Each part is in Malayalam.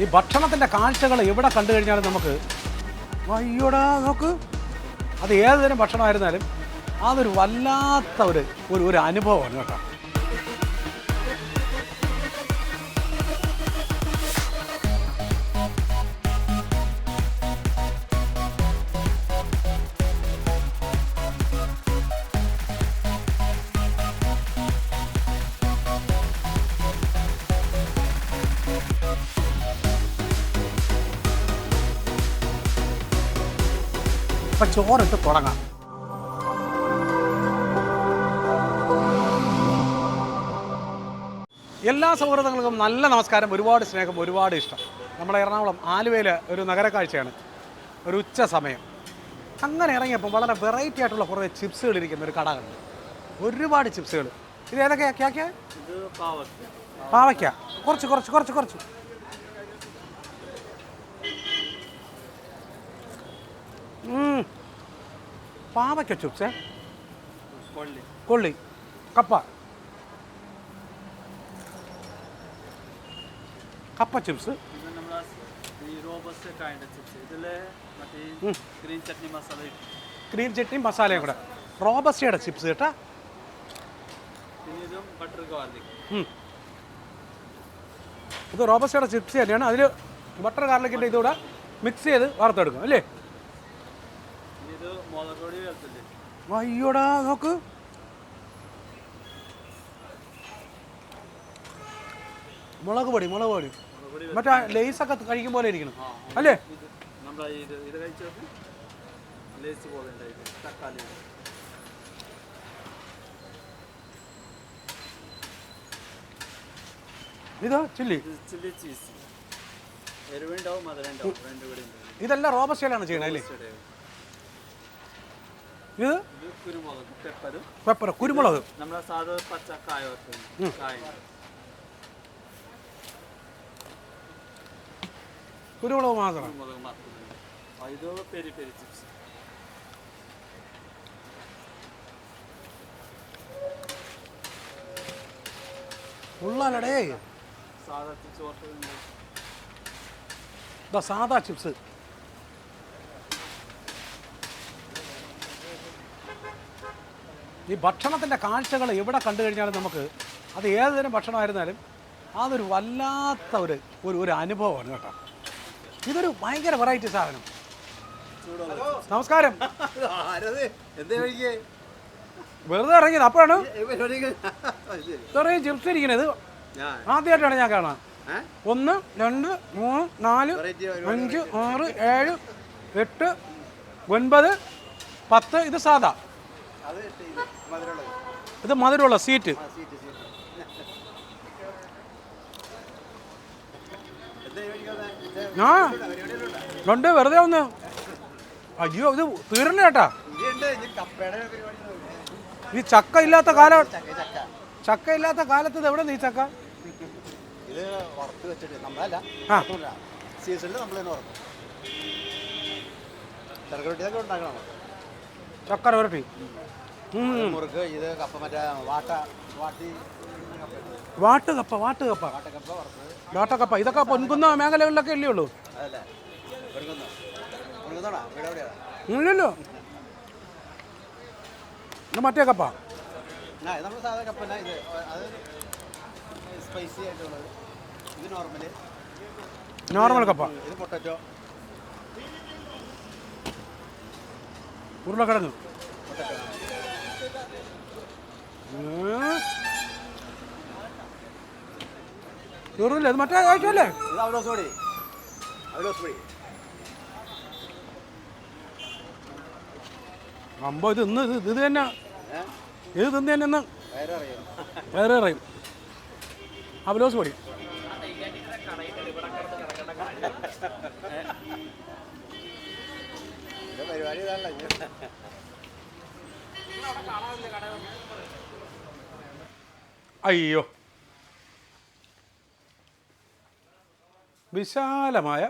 ഈ ഭക്ഷണത്തിന്റെ കാഴ്ചകൾ എവിടെ കണ്ടു കഴിഞ്ഞാലും നമുക്ക് അയ്യോടാ നോക്ക്. അത് ഏത് തരം ഭക്ഷണമായിരുന്നാലും അതൊരു വല്ലാത്ത ഒരു ഒരു അനുഭവമാണ് കേട്ടോ. ചോറിട്ട് തുടങ്ങാം. എല്ലാ സൗഹൃദങ്ങൾക്കും നല്ല നമസ്കാരം ഒരുപാട് സ്നേഹം ഒരുപാട് ഇഷ്ടം. നമ്മുടെ എറണാകുളം ആലുവയിൽ ഒരു നഗരക്കാഴ്ചയാണ്. ഒരു ഉച്ച സമയം. അങ്ങനെ ഇറങ്ങിയപ്പോൾ വളരെ വെറൈറ്റി ആയിട്ടുള്ള കുറേ ചിപ്സുകൾ ഇരിക്കുന്ന ഒരു കട കണ്ടു. ഒരുപാട് ചിപ്സുകൾ. ഇത് ഏതൊക്കെയാ? പാവയ്ക്ക. കുറച്ച് കുറച്ച് കുറച്ച് കുറച്ച്. ഉം. പാവയ്ക്ക ചിപ്സ് കൊള്ളി. കപ്പ. കപ്പ ചിപ്സ് ഗ്രീൻ ചട്നി മസാലയും കൂടെ. റോബസ്റ്റയുടെ ചിപ്സ് കേട്ടാ. ഇത് റോബസ്റ്റയുടെ ചിപ്സ് തന്നെയാണ്. അതിൽ ബട്ടർ ഗാർലിക്കിന്റെ ഇതുകൂടെ മിക്സ് ചെയ്ത് വറുത്തെടുക്കും അല്ലേ പിന്നെ ഇത് മുളക് പൊടി വെളുത്തുള്ളി അയ്യോടാ നോക്ക്. മുളക് പൊടി മുളക് പൊടി. മറ്റേ ലേസ് മറ്റേ ലേസൊക്കെ കഴിക്കും പോലെ ഇരിക്കണം. അല്ലേ? ഇത് ചില്ലി. Chilli cheese. എരിവുണ്ടാവും മധുരം ഉണ്ടാവും രണ്ടും കൂടി ഉണ്ടാവും. ഇതെല്ലാം റോബസ്റ്റയിലാണ് ചെയ്യണേ അല്ലേ? ഇത് പെപ്പർ കുരുമുളക്. നമ്മളെ സാധാ പച്ച കായ. കുരുമുളക് മാത്രം. ഇത് പെരി പെരി ചിപ്സ് ഉള്ളാലടേ. സാധാ ചിപ്സ് ഈ ഭക്ഷണത്തിന്റെ കാഴ്ചകൾ എവിടെ കണ്ടു കഴിഞ്ഞാലും നമുക്ക് അത് ഏതുതരം ഭക്ഷണമായിരുന്നാലും അതൊരു വല്ലാത്ത ഒരു ഒരു ഒരു അനുഭവമാണ് കേട്ടോ. ഇതൊരു ഭയങ്കര വെറൈറ്റി സാധനം. നമസ്കാരം. വെറുതെ ഇറങ്ങിയത് അപ്പോഴാണ്. ഇത്രയും ചിപ്സ് ഇരിക്കുന്നത്. ആദ്യമായിട്ടാണ് ഞാൻ കാണാൻ? ഒന്ന് രണ്ട് മൂന്ന് നാല് അഞ്ച് ആറ് ഏഴ് എട്ട് ഒൻപത് പത്ത്. ഇത് സാധാ. ഇത് മധുരമുള്ള സീറ്റ് ആ ഉണ്ട് വെറുതെ ഒന്ന്. അയ്യോ ഇത് തീർന്നു കേട്ടാ. ഈ ചക്ക ഇല്ലാത്ത കാലം ചക്ക ഇല്ലാത്ത കാലത്ത് ഇത് എവിടെ നീ ചക്ക? ഇത് വറുത്ത് വെച്ചിട്ട് നമ്മളല്ല. സീസണിൽ നമ്മൾ തന്നെ വറുക്കും. ചെറുക്കരൊട്ടി ഉണ്ടാക്കണം. നമുക്ക്. ചക്ക ഉരട്ടി. മുറുക്ക് ഇത് കപ്പ മറ്റേ വാട്ട വാട്ടി വാട്ട് കപ്പ വാട്ട് കപ്പ വാട്ട കപ്പ ഇതൊക്കെ പൊൻകുന്ന മേഖലകളിലൊക്കെ ഇല്ലേ ഉള്ളൂ ഇല്ലല്ലോ മറ്റേ കപ്പ നോർമൽ കപ്പ ഇത് പൊട്ടറ്റോ ഉരുളക്കിഴങ്ങ്. തീർന്നില്ല? ഇത് മറ്റേ ആഴ്ചയല്ലേ ഇത് അവലോസ് പൊടി അവലോസ് പൊടി അമ്പോ ഇത് ഇന്ന് ഇത് ഇത് തന്നെ. ഇത് തിന്ന് തന്നെ ഇന്ന്. വേറെ അറിയാം? അവലോസ് പൊടി പരിപാടി ഇതാണല്ലോ അയ്യോ. വിശാലമായ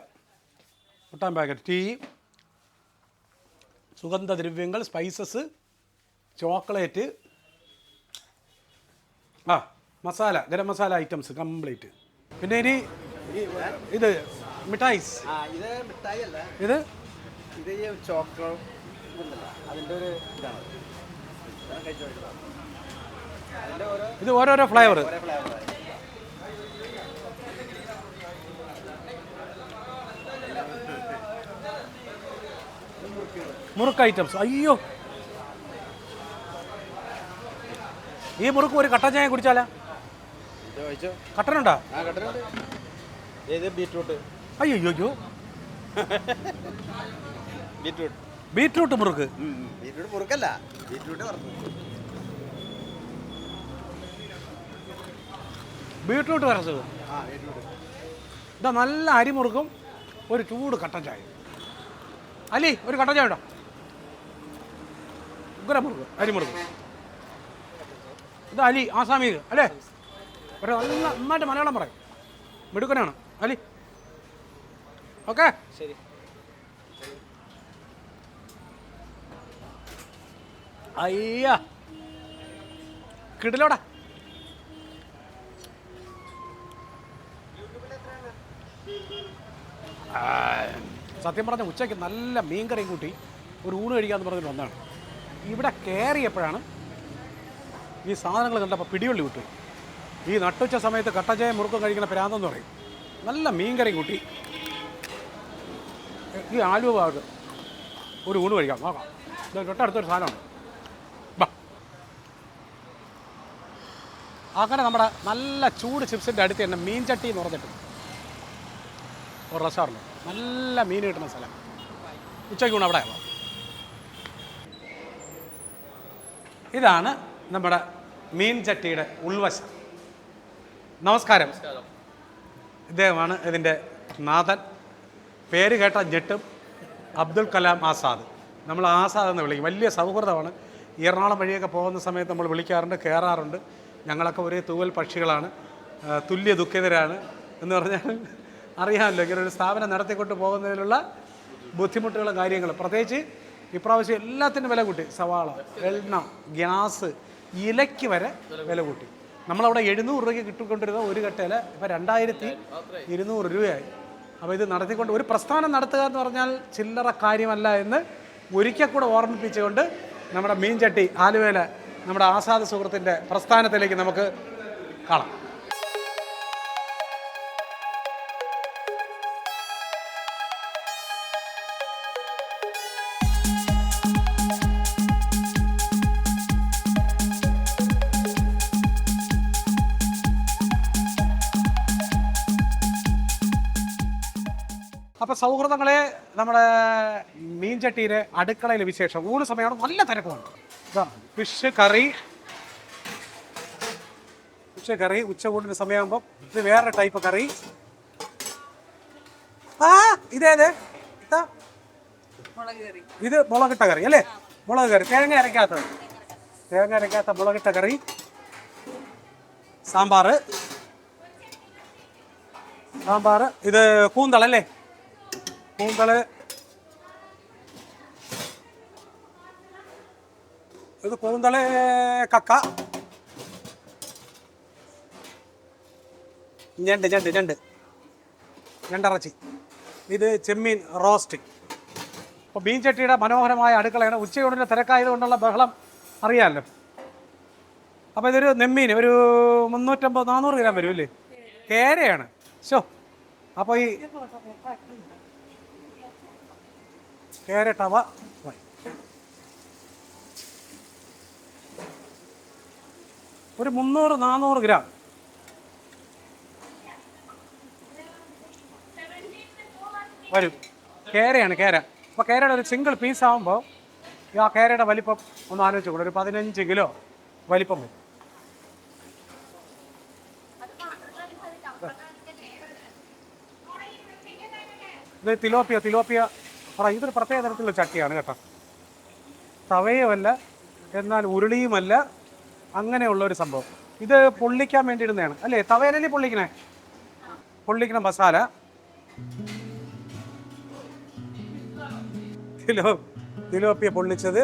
മുട്ടാൻ പാക്കറ്റ്. ടീ സുഗന്ധദ്രവ്യങ്ങൾ സ്പൈസസ് ചോക്ലേറ്റ്. ആ മസാല ഗരം മസാല ഐറ്റംസ് കംപ്ലീറ്റ്. പിന്നെ ഇനി ഇത് മിഠായിസ്. ഇത് ഇത് ഈ ചോക്ലേറ്റ് അതിന്റെ ഒരു ഇതാണ്. ഇത് ഓരോരോ ഫ്ലേവർ മുറുക്ക് ഐറ്റംസ് അയ്യോ. ഈ മുറുക്ക് ഒരു കട്ടൻ ചായ കുടിച്ചാലാ? കട്ടനുണ്ടാ? ബീറ്റ്റൂട്ട്. അയ്യോ അയ്യോ. ബീറ്റ്റൂട്ട്. ബീറ്റ്റൂട്ട് മുറുക്ക്. ബീറ്റ്റൂട്ട് മുറുക്കല്ല. ബീറ്റ്റൂട്ട് ബീറ്റ്റൂട്ട് വരച്ചത് ഇതാ നല്ല അരിമുറുക്കും ഒരു ചൂട് കട്ടൻ ചായ അലി ഒരു കട്ടൻ ചായ ഉണ്ടോ? ഉഗ്ര മുറുക്ക് അരിമുറുക്ക് ഇത് അലി ആസാമീർ അല്ലേ? ഒരു നല്ല നന്നായിട്ട് മലയാളം പറയും. മിടുക്കനാണ്. അലി. ഓക്കെ? ശരി. അയ്യ. കിടിലോടാ. സത്യം പറഞ്ഞ ഉച്ചയ്ക്ക് നല്ല മീൻകറിയും കൂട്ടി ഒരു ഊണ് കഴിക്കാന്ന് പറഞ്ഞിട്ട് വന്നതാണ്. ഇവിടെ കയറിയപ്പോഴാണ് ഈ സാധനങ്ങൾ കണ്ടപ്പോൾ പിടിയുള്ളി വിട്ടു. ഈ നട്ടുച്ച സമയത്ത് കട്ടജയം മുറുക്കം കഴിക്കുന്ന പ്രാന്തെന്ന് പറയും. നല്ല മീൻകറിയും കൂട്ടി. ഈ ആലുവ ഒരു ഊണ് കഴിക്കാം. നോക്കാം തൊട്ടടുത്തൊരു സാധനമാണ്. അങ്ങനെ നമ്മുടെ നല്ല ചൂട് ചിപ്സിന്റെ അടുത്ത് തന്നെ മീൻചട്ടി എന്ന് പറഞ്ഞിട്ട് ഒരു റെസ്റ്റോറന്റ് നല്ല മീൻ കിട്ടുന്ന സ്ഥലം. ഉച്ചയ്ക്ക് ഊണ് അവിടെ ഇതാണ് നമ്മുടെ മീൻചട്ടിയുടെ ഉൾവശം. നമസ്കാരം. ഇദ്ദേഹമാണ് ഇതിന്റെ നാഥൻ. പേര് കേട്ട ഞെട്ടും അബ്ദുൽ കലാം ആസാദ്. നമ്മൾ ആസാദ് എന്ന് വിളിക്കും. വലിയ സൗഹൃദമാണ്. എറണാകുളം വഴിയൊക്കെ പോകുന്ന സമയത്ത് നമ്മൾ വിളിക്കാറുണ്ട് കയറാറുണ്ട് ഞങ്ങളൊക്കെ ഒരേ തൂവൽ പക്ഷികളാണ് തുല്യ ദുഃഖിതരാണ് എന്ന് പറഞ്ഞാൽ അറിയാമല്ലോ ഇങ്ങനെ ഒരു സ്ഥാപനം നടത്തിക്കൊണ്ട് പോകുന്നതിനുള്ള ബുദ്ധിമുട്ടുകളും കാര്യങ്ങളും പ്രത്യേകിച്ച് ഇപ്രാവശ്യം എല്ലാത്തിനും വില കൂട്ടി. സവാള എണ്ണ ഗ്യാസ് ഇലയ്ക്ക് വരെ വില കൂട്ടി. നമ്മളവിടെ എഴുന്നൂറ് രൂപയ്ക്ക് കിട്ടിക്കൊണ്ടിരുന്ന ഒരു കട്ടയിൽ ഇപ്പോൾ രണ്ടായിരത്തി ഇരുന്നൂറ് രൂപയായി. അപ്പോൾ ഇത് നടത്തിക്കൊണ്ട് ഒരു പ്രസ്ഥാനം നടത്തുക എന്ന് പറഞ്ഞാൽ ചില്ലറ കാര്യമല്ല എന്ന് ഒരിക്കൽ കൂടെ ഓർമ്മിപ്പിച്ചുകൊണ്ട് നമ്മുടെ മീൻചട്ടി ആലുവേല നമ്മുടെ ആസാദ് സുഹൃത്തിന്റെ പ്രസ്ഥാനത്തിലേക്ക് നമുക്ക് കാണാം. അപ്പോൾ സൗഹൃദങ്ങളെ നമ്മുടെ മീൻചട്ടിയിലെ അടുക്കളയിലെ വിശേഷം ഊണ് സമയമാണ് നല്ല തിരക്കുമാണ് ഇതാ ഫിഷ് കറി ഫിഷ് കറി ഉച്ചകൂടിന് സമയമാകുമ്പോൾ ഇത് വേറെ ടൈപ്പ് കറി ആ ഇതേത്? ഇതാ. മുളകിട്ട കറി അല്ലേ? മുളക് കറി. തേങ്ങ അരക്കാത്തത് തേങ്ങ അരയ്ക്കാത്ത മുളകിട്ട കറി. സാമ്പാറ് സാമ്പാറ് ഇത് കൂന്തളല്ലേ? കൂന്തൾ. ഇത് കൂന്തൾ കക്ക. ഞണ്ട് ഞണ്ട് ഞണ്ട്. ഞണ്ടിറച്ചി. ഇത് ചെമ്മീൻ റോസ്റ്റ്. അപ്പോൾ മീൻ ചട്ടിയുടെ മനോഹരമായ അടുക്കളയാണ്. ഉച്ചയൂണിന്റെ തിരക്കായത് കൊണ്ടുള്ള ബഹളം അറിയാമല്ലോ അപ്പോൾ ഇതൊരു നെമ്മീൻ ഒരു മുന്നൂറ്റമ്പത് നാനൂറ് ഗ്രാം വരും അല്ലേ? കേരയാണ്. ഷോ അപ്പോൾ ഈ കേരട്ടവ. ഒരു മുന്നൂറ് നാനൂറ് ഗ്രാം. വരും. കേരയാണ് കേര. അപ്പോൾ കേരയുടെ ഒരു സിംഗിൾ പീസ് ആകുമ്പോൾ ആ കേരയുടെ വലിപ്പം ഒന്ന് ആലോചിച്ച് കൂടെ ഒരു പതിനഞ്ച് കിലോ വലിപ്പം വരും. ഇത് തിലോപ്പിയ തിലോപ്പിയ പറ. ഇതൊരു പ്രത്യേക തരത്തിലുള്ള ചട്ടിയാണ് കേട്ടോ. തവയുമല്ല എന്നാൽ ഉരുളിയുമല്ല അങ്ങനെയുള്ള ഒരു സംഭവം. ഇത് പൊള്ളിക്കാൻ വേണ്ടി ഇടുന്നതാണ് അല്ലേ? തവേനലി പൊള്ളിക്കണേ? പൊള്ളിക്കണ മസാല. ദിലോ തിലോപ്പിയ പൊള്ളിച്ചത്.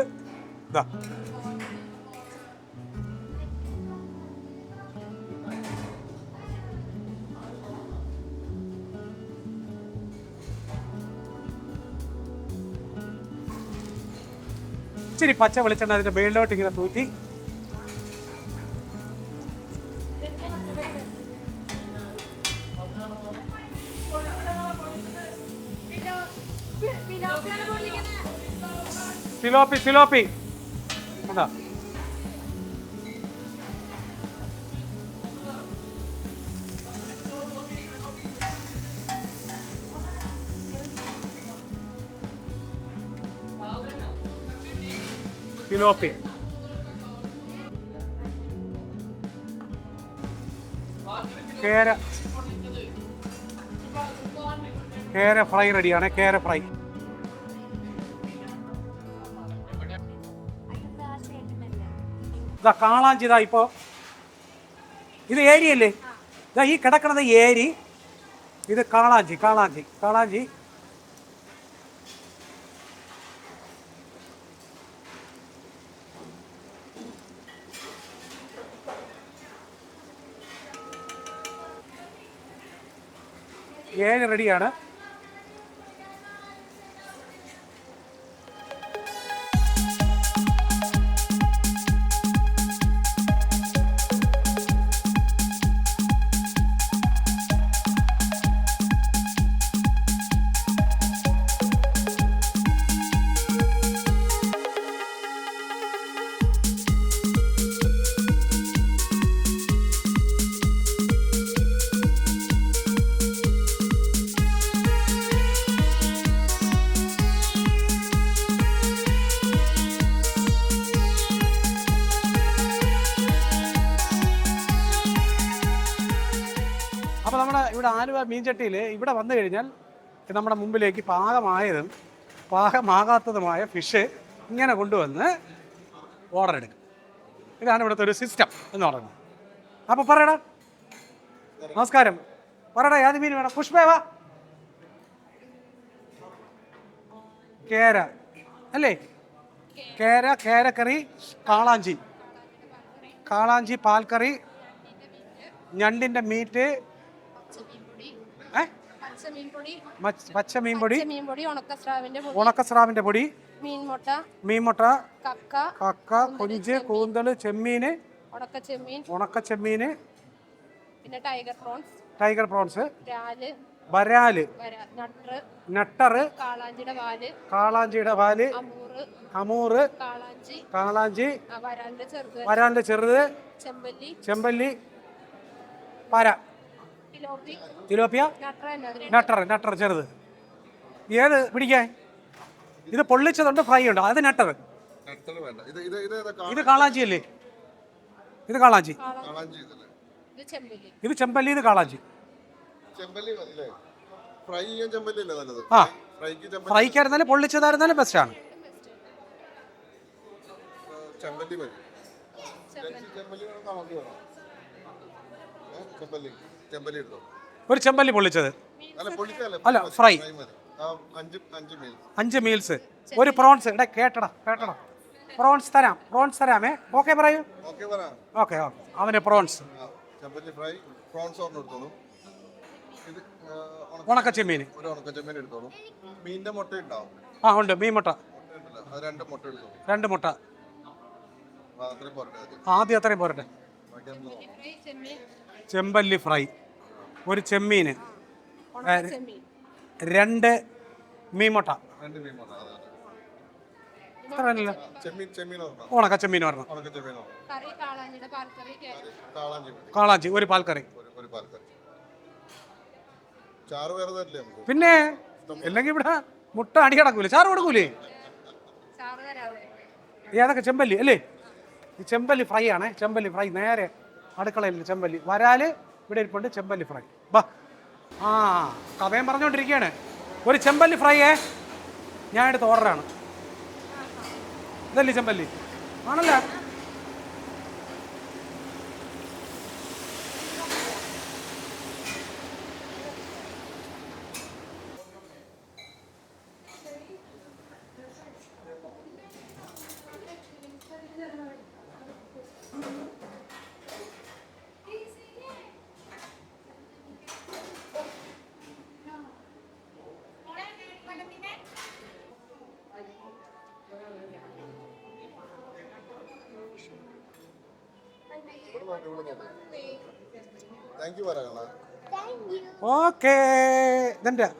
ഇച്ചിരി പച്ച വെളിച്ചെണ്ണ അതിന്റെ മേളിലോട്ട് ഇങ്ങനെ തൂറ്റി സിലോപ്പി സിലോപ്പി എന്താ സിലോപ്പി കേര കേര ഫ്രൈ റെഡിയാണ് കേര ഫ്രൈ ഇതാ കാളാഞ്ചി ഇതാ ഇപ്പോ. ഇത് ഏരിയല്ലേ ഇതാ ഈ കിടക്കണത് ഏരി. ഇത് കാളാഞ്ചി കാളാഞ്ചി കാളാഞ്ചി ഏഴ് റെഡിയാണ്. ആലുവ മീൻചട്ടിയിൽ ഇവിടെ വന്നു കഴിഞ്ഞാൽ നമ്മുടെ മുമ്പിലേക്ക് പാകമായതും പാകമാകാത്തതുമായ ഫിഷ് ഇങ്ങനെ കൊണ്ടുവന്ന് ഓർഡർ എടുക്കും. ഇതാണ് ഇവിടുത്തെ ഒരു സിസ്റ്റം എന്ന് പറയുന്നത്. അപ്പോൾ പറയടാ. നമസ്കാരം. പറയടാ ഏത് മീൻ വേണം? പുഷ്പേവാ കേര. അല്ലേ? കേര കേരക്കറി കാളാഞ്ചി. കാളാഞ്ചി പാൽക്കറി ഞണ്ടിന്റെ മീറ്റ് പച്ച മീൻ പൊടി മീൻപൊടി ഉണക്കസ്രാവിന്റെ പൊടി മീൻമുട്ട കക്ക കൊഞ്ച് കൂന്തൽ ചെമ്മീന് ഉണക്ക ചെമ്മീന് പിന്നെ ടൈഗർ പ്രോൺസ് ടൈഗർ പ്രോൺസ് രാൽ വരാൽ വര നട്ടറ് കാളാഞ്ചിയുടെ വാൽ അമൂറ് കാളാഞ്ചി വരാലിന്റെ ചെറുത് ചെമ്പല്ലി ചെമ്പല്ലി പര തിലോപ്പിയ? നട്ടർ നട്ടർ ചെറുത്. ഏത്? പിടിക്കാൻ ഇത് പൊള്ളിച്ചതുണ്ട് ഫ്രൈ ഉണ്ട്. അത് നട്ടർ ഇത് ഇത് ഇത് ഇത് കാളാഞ്ചി അല്ലേ? ഇത് കാളാഞ്ചി. ഇത് ചെമ്പല്ലി. ഇത് ചെമ്പല്ലി ഇത് കാളാഞ്ചി. ആ. ഫ്രൈക്കായിരുന്നാലും പൊള്ളിച്ചതായിരുന്നാലും ബെസ്റ്റാണ് ചെമ്പല്ലി. ഒരു ചെമ്പല്ലി പൊള്ളിച്ചത്. അല്ല ഫ്രൈ. ആ അഞ്ച് അഞ്ച് മീൽ അഞ്ച് മീൽസ്. ഒരു പ്രോൺസ്. ഇവിടെ കേട്ടടാ കേട്ടടാ. പ്രോൺസ് തരാം പ്രോൺസ് തരാമേ. ഓക്കെ പറയൂ. ഓക്കെ പറ. ഓക്കെ അവന് പ്രോൺസ്. ഉണക്കച്ചെമ്മീൻ ചെമ്പല്ലി ഫ്രൈ പ്രോൺസ് ഒരെണ്ണം ഇത് ആ, ഉണക്ക- ഉണക്ക ഒരു ഉണക്ക ചെമ്മീൻ എടുത്തോളൂ. മീനിന്റെ മുട്ട ഉണ്ടാവും ആ ഉണ്ട്. മീൻ മുട്ട. രണ്ട് മുട്ട എടുത്തോളൂ. രണ്ട് മുട്ട. ആ, പോരട്ടെ ആദ്യം. അത്രയും പോരട്ടെ. ചെമ്പല്ലി ഫ്രൈ. ഒരു ചെമ്മീൻ. രണ്ട് മീമൊട്ട ഉണക്ക ചെമ്മീൻ കേരള കാളാഞ്ചി ഒരു പാൽക്കറി. പിന്നെ അല്ലെങ്കിൽ ഇവിടെ മുട്ട അടി കിടക്കൂലേ? ചാറ് കൊടുക്കൂലേ? തരാവേ. ഏതൊക്കെ ചെമ്പല്ലി അല്ലേ? ഈ ചെമ്പല്ലി ഫ്രൈ ആണേ. ചെമ്പല്ലി ഫ്രൈ നേരെ അടുക്കളയിൽ ചെമ്പല്ലി. വരാൽ ഇവിടെ ഇരിപ്പുണ്ട് ചെമ്പല്ലി ഫ്രൈ. ബാ. ആ കഥയും പറഞ്ഞുകൊണ്ടിരിക്കുകയാണ് ഒരു ചെമ്പല്ലി ഫ്രൈയേ. ഞാൻ എടുത്ത ഓർഡറാണ് ഇതല്ലേ ചെമ്പല്ലി? ആണല്ലോ?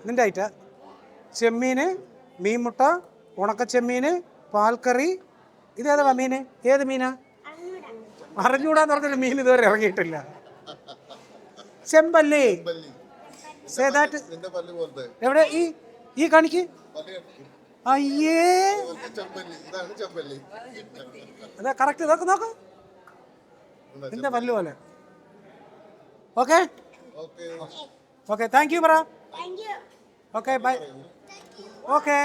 നിന്റെ ഐറ്റം ചെമ്മീൻ മീൻമുട്ട ഉണക്കച്ചെമ്മീൻ പാൽക്കറി. ഇതേതാ മീൻ? ഏത് മീനാ? അറിഞ്ഞൂടാന്ന് പറഞ്ഞൊരു മീൻ ഇതുവരെ ഇറങ്ങിയിട്ടില്ല. ചെമ്പല്ലി. എവിടെ? ഈ ഈ കാണിക്ക്? അയ്യേ. പോലത്തെ ചെമ്പല്ലി. ഇതാണ് ചെമ്പല്ലി. അതാ കറക്റ്റ് നോക്ക് നോക്ക്. എന്റെ നിന്റെ പല്ല് പോലെ. Okay? Okay. Okay thank you പറ. ഓക്കെ ബൈ ഓക്കെ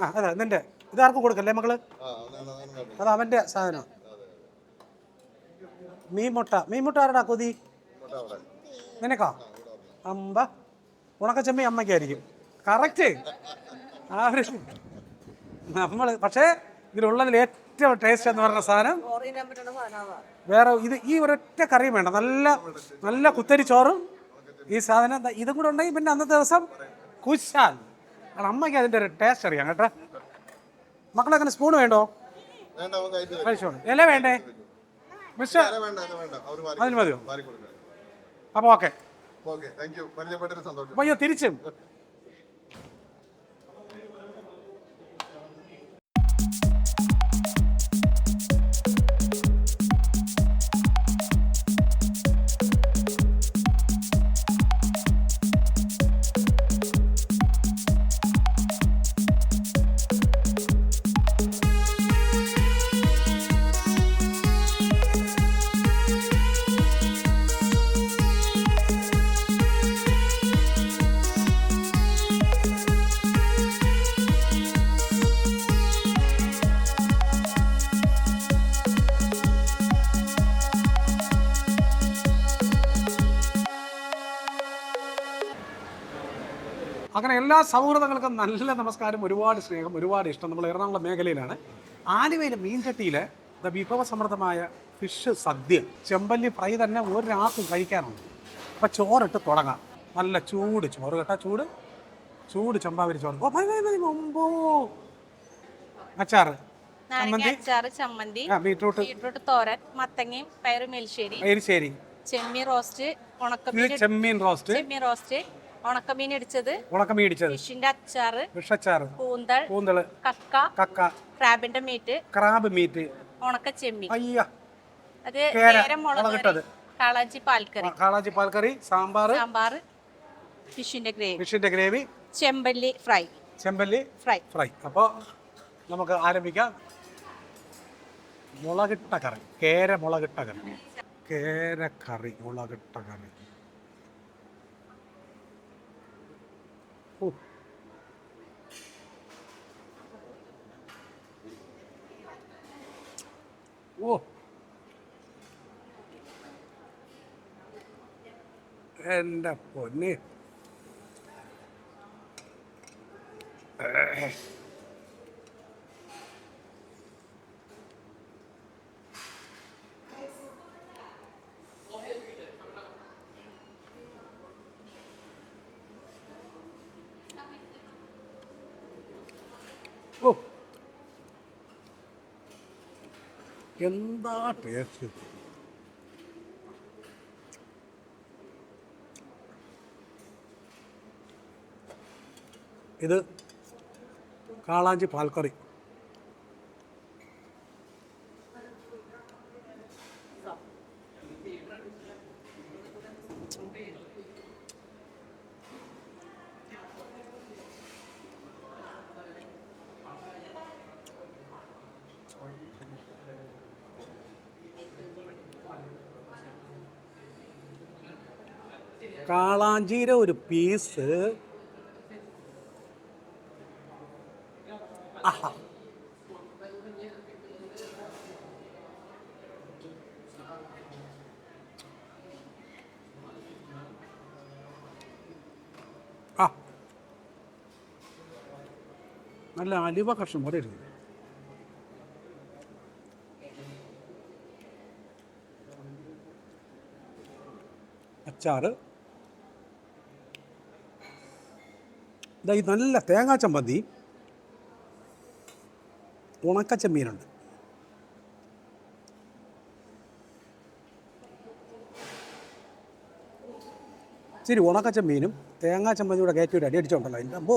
ആ അതെ നിന്റെ. ഇതാർക്കും കൊടുക്കല്ലേ മക്കൾ? അത് അവന്റെ സാധനം. മീൻമുട്ട മീൻമുട്ട ആരടാ കൊതി? നിനക്കോ? അമ്പ. ഉണക്കച്ചമ്മി അമ്മയ്ക്കായിരിക്കും. കറക്റ്റ് ആ ഒരു നമ്മൾ പക്ഷേ ഇതിലുള്ളതിൽ ഏറ്റവും ടേസ്റ്റ് എന്ന് പറഞ്ഞ സാധനം വേറെ ഇത് ഈ ഒരൊറ്റ കറിയും വേണ്ട. നല്ല നല്ല കുത്തരി ചോറും ഈ സാധനം ഇതും കൂടെ ഉണ്ടെങ്കിൽ പിന്നെ അന്നത്തെ ദിവസം കുശാൽ. കാരണം അമ്മയ്ക്ക് അതിന്റെ ഒരു ടേസ്റ്റ് അറിയാം കേട്ടോ. മക്കളെ അങ്ങനെ സ്പൂൺ വേണ്ടോ. കഴിച്ചോളൂ ഇല വേണ്ടേ? മിസ്റ്റർ അതിന് മതിയോ? അപ്പോൾ ഓക്കെ അയ്യോ തിരിച്ചും. എല്ലാ സൗഹൃദങ്ങൾക്കും നല്ല നമസ്കാരം ഒരുപാട് സ്നേഹം ഒരുപാട് ഇഷ്ടം. നമ്മൾ എറണാകുളം മേഖലയിലാണ്. ആലുവയിലെ മീൻചട്ടിയിൽ വിഭവസമൃദ്ധമായ ഫിഷ് സദ്യ. ചെമ്പല്ലി ഫ്രൈ തന്നെ ഒരാൾക്കും കഴിക്കാനുണ്ട്. അപ്പം ചോറിട്ട് തുടങ്ങാം. നല്ല ചൂട് ചോറ് കേട്ടാ ചൂട്. ചൂട് ചെമ്പാവരി ചോറ്. ഓ മതി മതി മുമ്പോ. അച്ചാറ്. ചമ്മന്തി. അച്ചാറ് ചമ്മന്തി. ആ ബീട്രൂട്ട്. ബീട്രൂട്ട് തോരൻ മത്തങ്ങയും പയറും എരിശ്ശേരി. എരിശ്ശേരി. ചെമ്മീൻ റോസ്റ്റ് ഉണക്കമീൻ ചെമ്മീൻ റോസ്റ്റ്. ചെമ്മീൻ റോസ്റ്റ്. ഉണക്കമീൻ അടിച്ചത് ഉണക്കമീൻ അടിച്ചത് ഫിഷിന്റെ അച്ചാറ് വിഷച്ചാറ് കൂന്തൾ കൂന്തൾ കക്ക കക്ക ക്രാബിന്റെ മീറ്റ് ക്രാബ് മീറ്റ്. ഉണക്ക ചെമ്മീൻ. അയ്യ. അത് നേരം മുളക് മുളകിട്ടത്. കാളാഞ്ചി പാൽക്കറി. കാളാച്ചി പാൽക്കറി സാമ്പാർ സാമ്പാർ ഫിഷിന്റെ ഗ്രേവി. ഫിഷിന്റെ ഗ്രേവി. ചെമ്പല്ലി ഫ്രൈ. ചെമ്പല്ലി ഫ്രൈ. ഫ്രൈ. അപ്പോൾ നമുക്ക് ആരംഭിക്കാം. മുളകിട്ട കറി. കേര മുളകിട്ട കറി. കേര കറി മുളകിട്ട കറി ഓ. ഓ എന്റെ പൊന്നെ ഓ എന്താ ടേസ്റ്റ് ഇത് കാളാഞ്ചി പാൽക്കറി. കാളാഞ്ചിയുടെ ഒരു പീസ്. നല്ല അലിവ കഷ്ണം പോലെ ഇരുന്നു അച്ചാറ്. ഇതായി നല്ല തേങ്ങാ ചമ്മന്തി. ഉണക്ക ചെമ്മീനുണ്ട് ശരി ഉണക്ക ചെമ്മീനും തേങ്ങാ ചമ്മന്തിയുടെ കയറ്റിയുടെ അടി അടിച്ചോണ്ടല്ലോ അതിന്റെ അമ്പോ.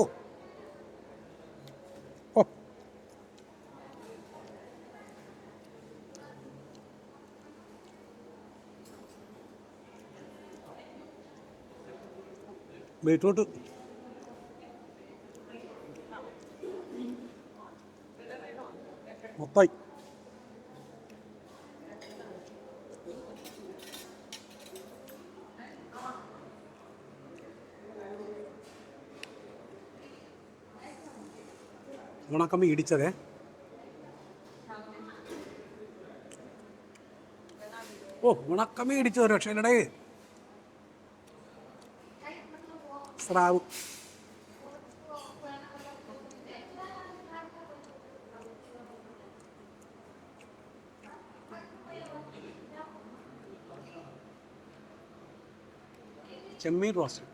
ഓ. മൊത്തായി ഉണക്കമ്മ ഇടിച്ചതെ. ഓ ഉണക്കമ്മി ഇടിച്ചത് രക്ഷയിലടേ സ്രാവ് ചെമ്മീൻ റോസ്റ്റ്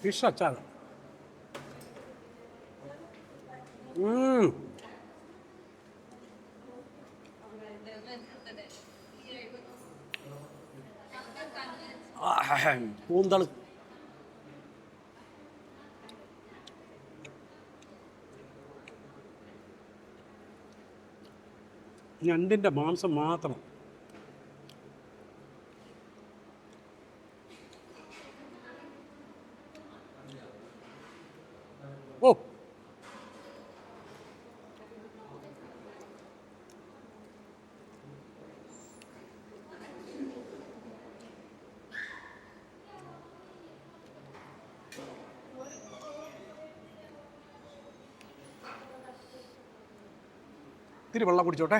ഫിഷ് അച്ചാർ ഉം. ആഹ്, കൂന്തൾ ഞണ്ടിന്റെ മാംസം മാത്രം. ഓ. ഇത്തിരി വെള്ളം കുടിച്ചോട്ടെ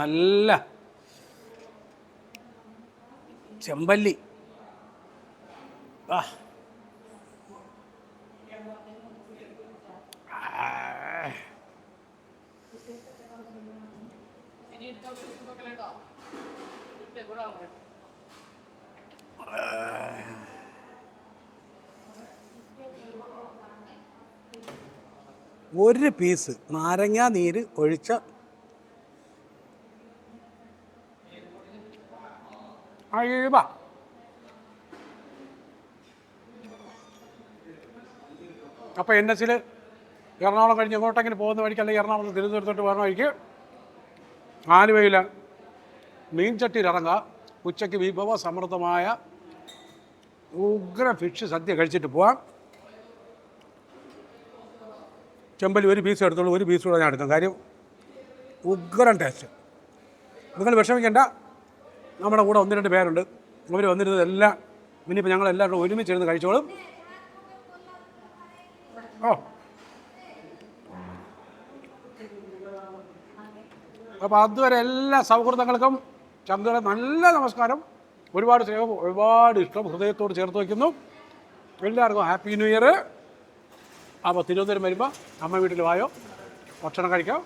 നല്ല ചെമ്പല്ലി ആ ആ. ഒരു പീസ് നാരങ്ങാ നീര് ഒഴിച്ച അപ്പൊ എൻ എസിൽ എറണാകുളം കഴിഞ്ഞ് എങ്ങോട്ടെങ്കിലും പോകുന്ന വഴിക്ക് അല്ലെങ്കിൽ എറണാകുളം തിരുവനന്തപുരത്തോട്ട് പോകുന്ന വഴിക്ക് ആലുവയിൽ മീൻചട്ടിയിൽ ഇറങ്ങുക. ഉച്ചയ്ക്ക് വിഭവ സമൃദ്ധമായ ഉഗ്ര ഫിഷ് സദ്യ കഴിച്ചിട്ട് പോവാം. ചെമ്പലി ഒരു പീസ് എടുത്തോളൂ ഒരു പീസ് കൂടെ ഞാൻ എടുക്കാം. കാര്യം ഉഗ്രൻ ടേസ്റ്റ് നിങ്ങൾ വിഷമിക്കേണ്ട. നമ്മുടെ കൂടെ ഒന്ന് രണ്ട് പേരുണ്ട്. അവർ വന്നിരുന്നത് എല്ലാം ഇനിയിപ്പോൾ ഞങ്ങൾ എല്ലാവരും ഒരുമിച്ചിരുന്ന് കഴിച്ചോളും. ഓ. അപ്പോൾ അതുവരെ എല്ലാ സൗഹൃദങ്ങൾക്കും ചന്ദ്രയുടെ നല്ല നമസ്കാരം. ഒരുപാട് സ്നേഹം ഒരുപാട് ഇഷ്ടം. ഹൃദയത്തോട് ചേർത്ത് വയ്ക്കുന്നു. എല്ലാവർക്കും ഹാപ്പി ന്യൂ ഇയർ അപ്പോൾ തിരുവനന്തപുരം വരുമ്പോൾ അമ്മ വീട്ടിൽ വായോ? ഭക്ഷണം കഴിക്കാം.